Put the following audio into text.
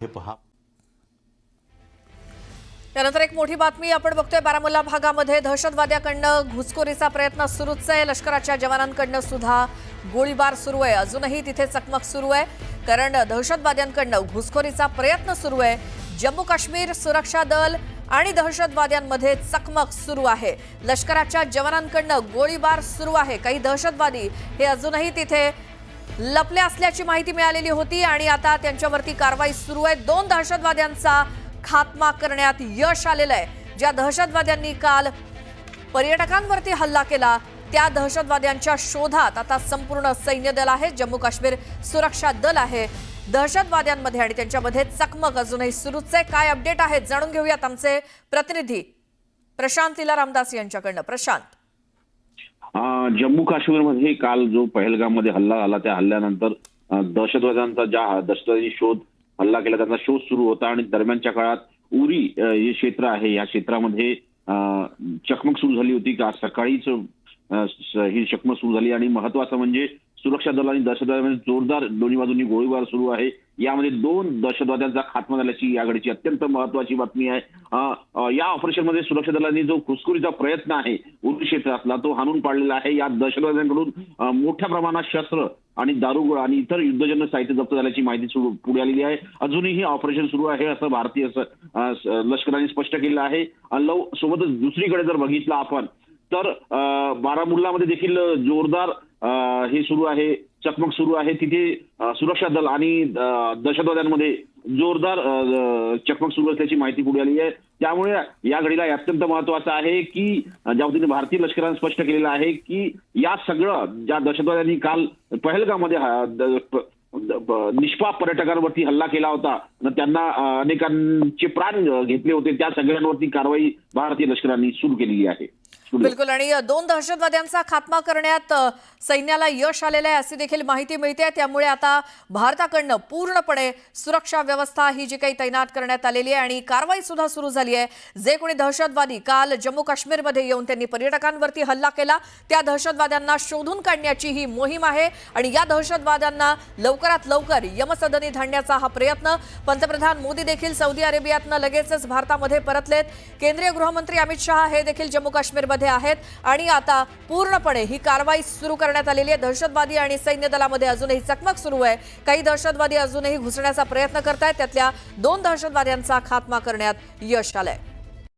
हे पहा. त्यानंतर एक मोठी बातमी आपण बघतोय बारामुल्ला भागामध्ये दहशतवाद्याकडनं घुसखोरीचा प्रयत्न सुरूच आहे. लष्कराच्या जवानांकडनं सुद्धा गोळीबार सुरू आहे. अजूनही तिथे चकमक सुरू आहे. कारण दहशतवाद्यांकडनं घुसखोरीचा प्रयत्न सुरू आहे. जम्मू काश्मीर सुरक्षा दल आणि दहशतवाद्यांमध्ये चकमक सुरू आहे. लष्कराच्या जवानांकडनं गोळीबार सुरू आहे. काही दहशतवादी हे अजूनही तिथे लपले असल्याची माहिती मिळालेली होती आणि आता त्यांच्यावरती कारवाई सुरू आहे. दोन दहशतवाद्यांचा खात्मा करण्यात यश आलेलं आहे. ज्या दहशतवाद्यांनी काल पर्यटकांवरती हल्ला केला त्या दहशतवाद्यांच्या शोधात आता संपूर्ण सैन्य दल आहे. जम्मू काश्मीर सुरक्षा दल आहे. दहशतवाद्यांमध्ये आणि त्यांच्यामध्ये चकमक अजूनही सुरूच आहे. काय अपडेट आहेत जाणून घेऊयात आमचे प्रतिनिधी प्रशांत लीला रामदास यांच्याकडनं. प्रशांत. जम्मू काश्मीरमध्ये काल जो पहलगाममध्ये हल्ला झाला त्या हल्ल्यानंतर दहशतवाद्यांचा ज्या दहशतवादी शोध हल्ला केला त्याचा शोध सुरू होता आणि दरम्यानच्या काळात उरी हे क्षेत्र आहे. या क्षेत्रामध्ये चकमक सुरू झाली होती. का सकाळीच ही चकमक सुरू झाली आणि महत्वाचं म्हणजे सुरक्षा दल आणि दहशतवाद्यांमध्ये जोरदार दोन्ही बाजूंनी गोळीबार सुरू आहे. यामध्ये दोन दहशतवाद्यांचा खात्मा झाल्याची या घडीची अत्यंत महत्वाची बातमी आहे. या ऑपरेशनमध्ये सुरक्षा दलांनी जो घुसखोरीचा प्रयत्न आहे उरी क्षेत्रातला तो हाणून पाडलेला आहे. या दहशतवाद्यांकडून मोठ्या प्रमाणात शस्त्र आणि दारुगोळा आणि इतर युद्धजन्य साहित्य जप्त झाल्याची माहिती सुरू पुढे आलेली आहे. अजूनही ऑपरेशन सुरू आहे असं भारतीय लष्कराने स्पष्ट केलं आहे. लव सोबतच दुसरीकडे जर बघितलं आपण तर बारामुल्लामध्ये देखील जोरदार हे सुरू आहे चकमक सुरू आहे. तिथे सुरक्षा दल आणि दहशतवाद्यांमध्ये जोरदार चकमक सुरू असल्याची माहिती पुढे आली आहे. त्यामुळे या घडीला अत्यंत महत्वाचं आहे की ज्या वतीने भारतीय लष्करानं स्पष्ट केलेलं आहे की या सगळं ज्या दहशतवाद्यांनी काल पहलगामध्ये निष्पाप पर्यटकांवरती हल्ला केला होता न त्यांना अनेकांचे प्राण घेतले होते. त्या सगळ्यांवरती कारवाई भारतीय लष्करांनी सुरू केलेली आहे. बिलकुल आणि दोन दहशतवाद्यांचा खात्मा करण्यात सैन्याला यश आलेलं आहे अशी देखील माहिती मिळते. त्यामुळे आता भारताकडनं पूर्णपणे सुरक्षा व्यवस्था ही जी काही तैनात करण्यात आलेली आहे आणि कारवाई सुद्धा सुरू झाली आहे. जे कोणी दहशतवादी काल जम्मू काश्मीरमध्ये येऊन त्यांनी पर्यटकांवरती हल्ला केला त्या दहशतवाद्यांना शोधून काढण्याची ही मोहीम आहे आणि या दहशतवाद्यांना लवकरात लवकर यमसदनी धाडण्याचा हा प्रयत्न. पंतप्रधान मोदी देखील सौदी अरेबियातनं लगेचच भारतामध्ये परतलेत. केंद्रीय गृहमंत्री अमित शहा हे देखील जम्मू काश्मीरमध्ये आहेत. आणि आता पूर्णपणे ही कारवाई सुरू करण्यात आलेली आहे. दहशतवादी आणि सैन्य दलामध्ये अजूनही चकमक सुरू आहे. काही दहशतवादी अजूनही घुसण्याचा प्रयत्न करतायत. त्यातल्या दोन दहशतवाद्यांचा खात्मा करण्यात यश आलंय.